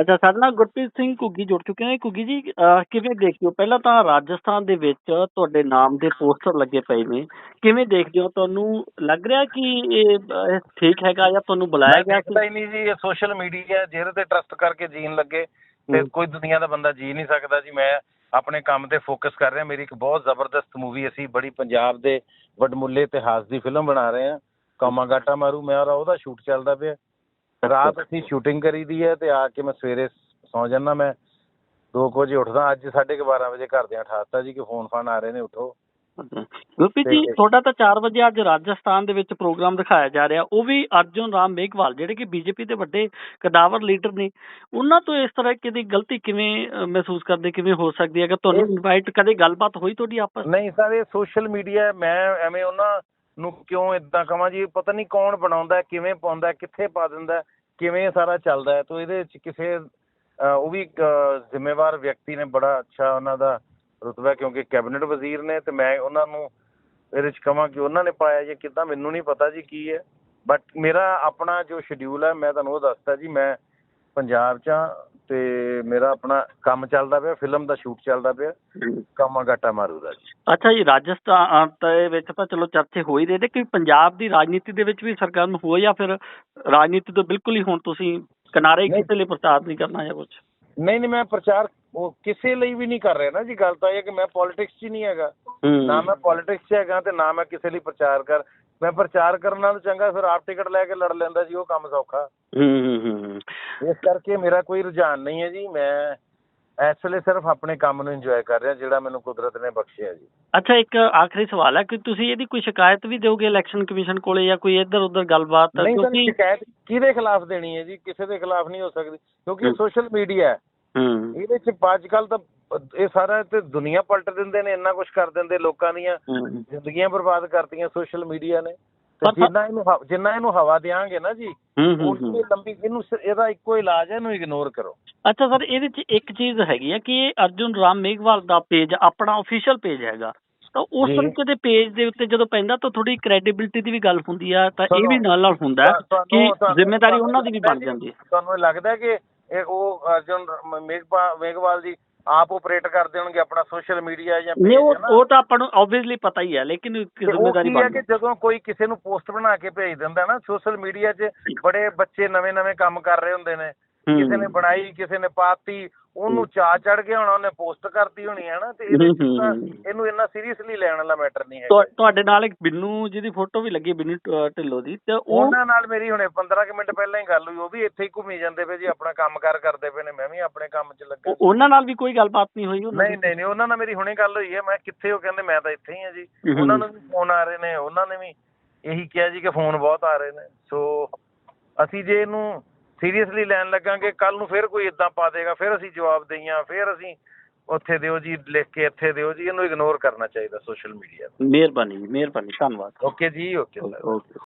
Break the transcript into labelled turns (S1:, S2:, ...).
S1: ਅੱਛਾ ਸਾਡੇ ਨਾਲ ਗੁਰਪ੍ਰੀਤ ਸਿੰਘ ਘੁੱਗੀ ਜੁੜ ਚੁੱਕੇ ਨੇ। ਘੁੱਗੀ ਜੀ ਅਹ ਕਿਵੇਂ ਦੇਖਦੇ ਹੋ? ਪਹਿਲਾਂ ਤਾਂ ਰਾਜਸਥਾਨ ਦੇ ਵਿੱਚ ਤੁਹਾਡੇ ਨਾਮ ਦੇ ਪੋਸਟਰ ਲੱਗੇ ਪਏ ਨੇ। ਕਿਵੇਂ ਦੇਖਦੇ ਹੋ? ਤੁਹਾਨੂੰ ਲੱਗ ਰਿਹਾ ਕਿ ਇਹ ਅਹ, ਠੀਕ ਹੈਗਾ ਜਾਂ ਤੁਹਾਨੂੰ ਬੁਲਾਇਆ
S2: ਮੈਂ
S1: ਗਿਆ ਸੀ
S2: ਹੀ ਨਹੀਂ ਜੀ ਇਹ ਸੋਸ਼ਲ ਮੀਡੀਆ ਜਿਹਦੇ ਤੇ ਟਰਸਟ ਕਰਕੇ ਜੀਣ ਲੱਗੇ ਤੇ
S1: ਹੂੰ।
S2: ਕੋਈ ਦੁਨੀਆ ਦਾ ਬੰਦਾ ਜੀ ਨਹੀਂ ਸਕਦਾ ਜੀ। ਮੈਂ ਆਪਣੇ ਕੰਮ ਤੇ ਫੋਕਸ ਕਰ ਰਿਹਾ। ਮੇਰੀ ਇੱਕ ਬਹੁਤ ਜ਼ਬਰਦਸਤ ਮੂਵੀ ਅਸੀਂ ਬੜੀ ਪੰਜਾਬ ਦੇ ਵਡਮੁੱਲੇ ਇਤਿਹਾਸ ਦੀ ਫਿਲਮ ਬਣਾ ਰਹੇ ਹਾਂ। ਕਾਮਾਗਾਟਾ ਮਾਰੂ ਮੇਰਾ ਉਹਦਾ ਸ਼ੂਟ ਚੱਲਦਾ ਪਿਆ। ਰਾਤ ਅਸੀਂ ਸ਼ੂਟਿੰਗ ਕਰੀਦੀ ਹੈ ਤੇ ਆ ਕੇ ਮੈਂ ਸਵੇਰੇ ਸੌ ਜਾਂਦਾ ਮੈਂ। 2 ਵਜੇ ਉੱਠਦਾ ਅੱਜ 12:30 ਵਜੇ ਘਰਦਿਆਂ ਠਾਤਾ ਜੀ ਕਿ ਫੋਨ ਫਾਨ ਆ ਰਹੇ ਨੇ ਉਠੋ।
S1: ਗੁਰਪ੍ਰੀਤ ਜੀ ਤੁਹਾਡਾ ਤਾਂ 4 ਵਜੇ ਅੱਜ ਰਾਜਸਥਾਨ ਦੇ ਵਿੱਚ ਪ੍ਰੋਗਰਾਮ ਦਿਖਾਇਆ ਜਾ ਰਿਹਾ। ਉਹ ਵੀ ਅਰਜੁਨ ਰਾਮ ਮੇਘਵਾਲ ਜਿਹੜੇ ਕਿ ਬੀਜੇਪੀ ਦੇ ਵੱਡੇ ਕਦਾਵਰ ਲੀਡਰ ਨੇ ਉਹਨਾਂ ਤੋਂ ਇਸ ਤਰ੍ਹਾਂ ਕਿ ਦੀ ਗਲਤੀ ਕਿਵੇਂ ਮਹਿਸੂਸ ਕਰਦੇ ਕਿਵੇਂ ਹੋ ਸਕਦੀ ਹੈ? ਕਿ ਤੁਹਾਨੂੰ ਇਨਵਾਈਟ ਕਦੇ ਗੱਲਬਾਤ ਹੋਈ ਤੁਹਾਡੀ ਆਪਸ
S2: ਨਹੀਂ ਸਰ ਇਹ ਸੋਸ਼ਲ ਮੀਡੀਆ ਮੈਂ ਐਵੇਂ ਉਹਨਾਂ ਨੂੰ ਕਿਉਂ ਇਦਾਂ ਕਹਾਂ ਜੀ? ਪਤਾ ਨਹੀਂ ਕੌਣ ਬਣਾਉਂਦਾ, ਕਿਵੇਂ ਪਾਉਂਦਾ, ਕਿੱਥੇ ਪਾ ਦਿੰਦਾ, ਕਿਵੇਂ ਸਾਰਾ ਚੱਲਦਾ ਤਾਂ ਇਹਦੇ ਵਿੱਚ ਕਿਸੇ ਉਹ ਵੀ ਜ਼ਿੰਮੇਵਾਰ ਵਿਅਕਤੀ ਨੇ ਬੜਾ ਅੱਛਾ ਉਹਨਾਂ ਦਾ ਰੁਤਬਾ, ਕਿਉਂਕਿ ਕੈਬਨਿਟ ਵਜ਼ੀਰ ਨੇ ਤੇ ਮੈਂ ਉਹਨਾਂ ਨੂੰ ਇਹਦੇ ਵਿੱਚ ਕਹਾਂ ਕਿ ਉਹਨਾਂ ਨੇ ਪਾਇਆ ਜਾਂ ਕਿੱਦਾਂ, ਮੈਨੂੰ ਨਹੀਂ ਪਤਾ ਜੀ ਕੀ ਹੈ। ਬਟ ਮੇਰਾ ਆਪਣਾ ਜੋ ਸ਼ਡਿਊਲ ਹੈ, ਮੈਂ ਤੁਹਾਨੂੰ ਉਹ ਦੱਸਦਾ ਜੀ, ਮੈਂ ਪੰਜਾਬ 'ਚ ਤੇ ਮੇਰਾ ਆਪਣਾ ਕੰਮ ਚੱਲਦਾ ਪਿਆ ਫਿਲਮ ਦਾ ਸ਼ੂਟ ਚੱਲਦਾ ਪਿਆ ਕਾਮਾਗਾਟਾ ਮਾਰੂ ਦਾ ਜੀ।
S1: ਅੱਛਾ ਜੀ ਰਾਜਸਥਾਨ ਦੇ ਵਿੱਚ ਤਾਂ ਚਲੋ ਚਰਚੇ ਹੋ ਹੀ ਰਹੇ ਨੇ ਕਿ ਪੰਜਾਬ ਦੀ ਰਾਜਨੀਤੀ ਦੇ ਵਿੱਚ ਵੀ ਸਰਗਰਮ ਹੋ ਜਾਂ ਫਿਰ ਰਾਜਨੀਤੀ ਤੋਂ ਬਿਲਕੁਲ ਹੀ ਹੁਣ ਤੁਸੀਂ ਕਿਨਾਰੇ। ਕਿਸੇ ਲਈ ਪ੍ਰਚਾਰ ਨਹੀਂ ਕਰਨਾ ਜਾਂ ਕੁਝ
S2: ਨਹੀਂ ਨਹੀਂ ਮੈਂ ਪ੍ਰਚਾਰ ਉਹ ਕਿਸੇ ਲਈ ਵੀ ਨਹੀਂ ਕਰ ਰਿਹਾ ਨਾ ਜੀ ਗੱਲ ਤਾਂ ਇਹ ਹੈ ਕਿ ਮੈਂ ਪੋਲਿਟਿਕਸ 'ਚ ਹੀ ਨਹੀਂ ਹੈਗਾ। ਨਾ ਮੈਂ ਪੋਲਿਟਿਕਸ 'ਚ ਹੈਗਾ ਤੇ ਨਾ ਮੈਂ ਕਿਸੇ ਲਈ ਪ੍ਰਚਾਰ ਕਰ ਮੈਂ ਪ੍ਰਚਾਰ ਕਰਨ ਨਾਲੋਂ ਚੰਗਾ ਫਿਰ ਆਪ ਟਿਕਟ ਲੈ ਕੇ ਲੜ ਲੈਂਦਾ ਜੀ ਉਹ ਕੰਮ ਸੌਖਾ।
S1: ਹੂੰ ਹੂੰ ਹੂੰ।
S2: ਇਸ ਕਰਕੇ ਮੇਰਾ ਕੋਈ ਰੁਝਾਨ ਨਹੀਂ ਹੈ ਜੀ। ਮੈਂ ਇਸ ਵੇਲੇ ਸਿਰਫ ਆਪਣੇ ਕੰਮ ਨੂੰ ਇੰਜੋਏ ਕਰ ਰਿਹਾ ਜਿਹੜਾ ਮੈਨੂੰ ਕੁਦਰਤ ਨੇ ਬਖਸ਼ਿਆ ਜੀ।
S1: ਅੱਛਾ ਇੱਕ ਆਖਰੀ ਸਵਾਲ ਹੈ ਕਿ ਤੁਸੀਂ ਇਹਦੀ ਕੋਈ ਸ਼ਿਕਾਇਤ ਵੀ ਦਿਓਗੇ ਇਲੈਕਸ਼ਨ ਕਮਿਸ਼ਨ ਕੋਲੇ ਜਾਂ ਕੋਈ ਇੱਧਰ ਉੱਧਰ ਗੱਲਬਾਤ?
S2: ਨਹੀਂ ਸਰ ਸ਼ਿਕਾਇਤ ਕਿਹਦੇ ਖਿਲਾਫ ਦੇਣੀ ਹੈ ਜੀ? ਕਿਸੇ ਦੇ ਖਿਲਾਫ ਨਹੀਂ ਹੋ ਸਕਦੀ ਕਿਉਂਕਿ। ਸੋਸ਼ਲ ਮੀਡੀਆ ਹੈ।
S1: ਹੂੰ।
S2: ਇਹਦੇ ਚ ਅੱਜ ਕੱਲ ਤਾਂ ਇਹ ਸਾਰਾ ਤੇ ਦੁਨੀਆ ਪਲਟ ਦਿੰਦੇ ਨੇ ਇੰਨਾ ਕੁਝ ਕਰ ਦਿੰਦੇ ਲੋਕਾਂ ਦੀਆਂ ਜ਼ਿੰਦਗੀਆਂ ਬਰਬਾਦ ਕਰਤੀਆਂ ਸੋਸ਼ਲ ਮੀਡੀਆ ਨੇ।
S1: ਪਰ
S2: ਜਿੰਨਾ ਇਹਨੂੰ ਜਿੰਨਾ ਇਹਨੂੰ ਹਵਾ ਦੇਾਂਗੇ ਨਾ ਜੀ ਉਨੀ ਲੰਬੀ ਇਹਨੂੰ ਇਹਦਾ ਇੱਕੋ ਇਲਾਜ ਹੈ ਇਹਨੂੰ ਇਗਨੋਰ ਕਰੋ।
S1: ਅੱਛਾ ਸਰ ਇਹਦੇ ਚ ਇੱਕ ਚੀਜ਼ ਹੈਗੀ ਹੈ ਕਿ ਇਹ ਅਰਜੁਨ ਰਾਮ ਮੇਘਵਾਲ ਦਾ ਪੇਜ ਆਪਣਾ ਅਫੀਸ਼ੀਅਲ ਪੇਜ ਹੈਗਾ। ਤਾਂ ਉਸ। ਤਰੀਕੇ ਦੇ ਪੇਜ ਦੇ ਉੱਤੇ ਜਦੋਂ ਪੈਂਦਾ ਤਾਂ ਥੋੜੀ ਕ੍ਰੈਡੀਬਿਲਿਟੀ ਦੀ ਵੀ ਗੱਲ ਹੁੰਦੀ ਆ ਤਾਂ ਇਹ ਵੀ ਨਾਲ ਨਾਲ ਹੁੰਦਾ ਕਿ ਜ਼ਿੰਮੇਵਾਰੀ ਉਹਨਾਂ ਦੀ ਵੀ ਬਣ ਜਾਂਦੀ ਹੈ
S2: ਤੁਹਾਨੂੰ ਲੱਗਦਾ ਹੈ। ਕਿ ਇਹ ਉਹ ਅਰਜੁਨ ਮੇਘਵਾਲ ਜੀ ਆਪ ਆਪਰੇਟ ਕਰਦੇ ਹੋਣਗੇ ਆਪਣਾ ਸੋਸ਼ਲ ਮੀਡੀਆ ਜਾਂ
S1: ਨਹੀਂ ਉਹ ਤਾਂ ਆਪਾਂ ਨੂੰ ਆਬਵੀਅਸਲੀ ਪਤਾ ਹੀ ਹੈ ਲੇਕਿਨ ਜ਼ਿੰਮੇਵਾਰੀ ਬਣ
S2: ਕਿ ਜਦੋਂ ਕੋਈ ਕਿਸੇ ਨੂੰ ਪੋਸਟ ਬਣਾ ਕੇ ਭੇਜ ਦਿੰਦਾ ਨਾ ਸੋਸ਼ਲ ਮੀਡੀਆ 'ਚ ਬੜੇ ਬੱਚੇ ਨਵੇਂ-ਨਵੇਂ ਕੰਮ ਕਰ ਰਹੇ ਹੁੰਦੇ ਨੇ। ਕਿਸੇ ਨੇ ਬਣਾਈ ਕਿਸੇ ਨੇ ਪਾਤੀ ਉਹਨੂੰ ਚਾਅ ਚੜ ਗਿਆ ਹੋਣਾ ਉਹਨੇ ਪੋਸਟ ਕਰਤੀ ਹੋਣੀ ਹੈ ਨਾ ਤੇ ਇਹਦੇ 'ਚ
S1: ਹੂੰ,
S2: ਤਾਂ
S1: ਹੂੰ।
S2: ਇਹਨੂੰ ਇੰਨਾ ਸੀਰੀਅਸਲੀ ਲੈਣ ਵਾਲਾ ਮੈਟਰ ਨਹੀਂ ਹੈ
S1: ਤੁਹਾ- ਤੁਹਾਡੇ ਨਾਲ ਇੱਕ ਬਿੰਨੂ ਜਿਹਦੀ ਫੋਟੋ ਵੀ ਲੱਗੀ ਬਿੰਨੂ ਢਿੱਲੋਂ ਦੀ ਤੇ ਉਹ
S2: ਉਹਨਾਂ ਨਾਲ ਮੇਰੀ ਹੁਣੇ 15 ਕੁ ਮਿੰਟ ਪਹਿਲਾਂ ਹੀ ਗੱਲ ਹੋਈ ਉਹ ਵੀ ਇੱਥੇ ਹੀ ਘੁੰਮੀ ਜਾਂਦੇ ਪਏ ਜੀ ਆਪਣਾ ਕੰਮ ਕਾਰ ਕਰਦੇ ਪਏ ਨੇ ਮੈਂ ਵੀ ਆਪਣੇ ਕੰਮ 'ਚ ਲੱਗਾ।
S1: ਉਹ- ਉਹਨਾਂ ਨਾਲ ਵੀ ਕੋਈ ਗੱਲਬਾਤ ਨਹੀਂ ਹੋਈ ਉਹਨਾਂ
S2: ਨਹੀਂ ਨਹੀਂ ਨਹੀਂ ਉਹਨਾਂ ਨਾਲ ਮੇਰੀ ਹੁਣੇ ਗੱਲ ਹੋਈ ਹੈ ਮੈਂ ਕਿੱਥੇ ਉਹ ਕਹਿੰਦੇ ਮੈਂ ਤਾਂ ਇੱਥੇ ਹੀ ਹਾਂ ਜੀ।
S1: ਹੂੰ।
S2: ਉਹਨਾਂ ਨੂੰ ਵੀ ਫੋਨ ਆ ਰਹੇ ਨੇ ਉਹਨਾਂ ਨੇ ਵੀ ਇਹੀ ਕਿਹਾ ਜੀ ਕਿ ਫੋਨ ਬਹੁਤ ਆ ਰਹੇ ਨੇ। ਸੋ ਅਸੀਂ ਜੇ ਇਹਨੂੰ ਸੀਰੀਅਸਲੀ ਲੈਣ ਲੱਗਾਂਗੇ ਕੱਲ ਨੂੰ ਫਿਰ ਕੋਈ ਇਦਾਂ ਪਾ ਦੇਗਾ ਫਿਰ ਅਸੀਂ ਜਵਾਬ ਦਈਆਂ ਫਿਰ ਅਸੀਂ ਉੱਥੇ ਦਿਓ ਜੀ ਲਿਖ ਕੇ ਇੱਥੇ ਦਿਓ ਜੀ ਇਹਨੂੰ ਇਗਨੋਰ ਕਰਨਾ ਚਾਹੀਦਾ ਸੋਸ਼ਲ ਮੀਡੀਆ
S1: ਮਿਹਰਬਾਨੀ ਜੀ, ਮਿਹਰਬਾਨੀ ਧੰਨਵਾਦ।
S2: ਓਕੇ ਜੀ ਓਕੇ
S1: ਓਕੇ।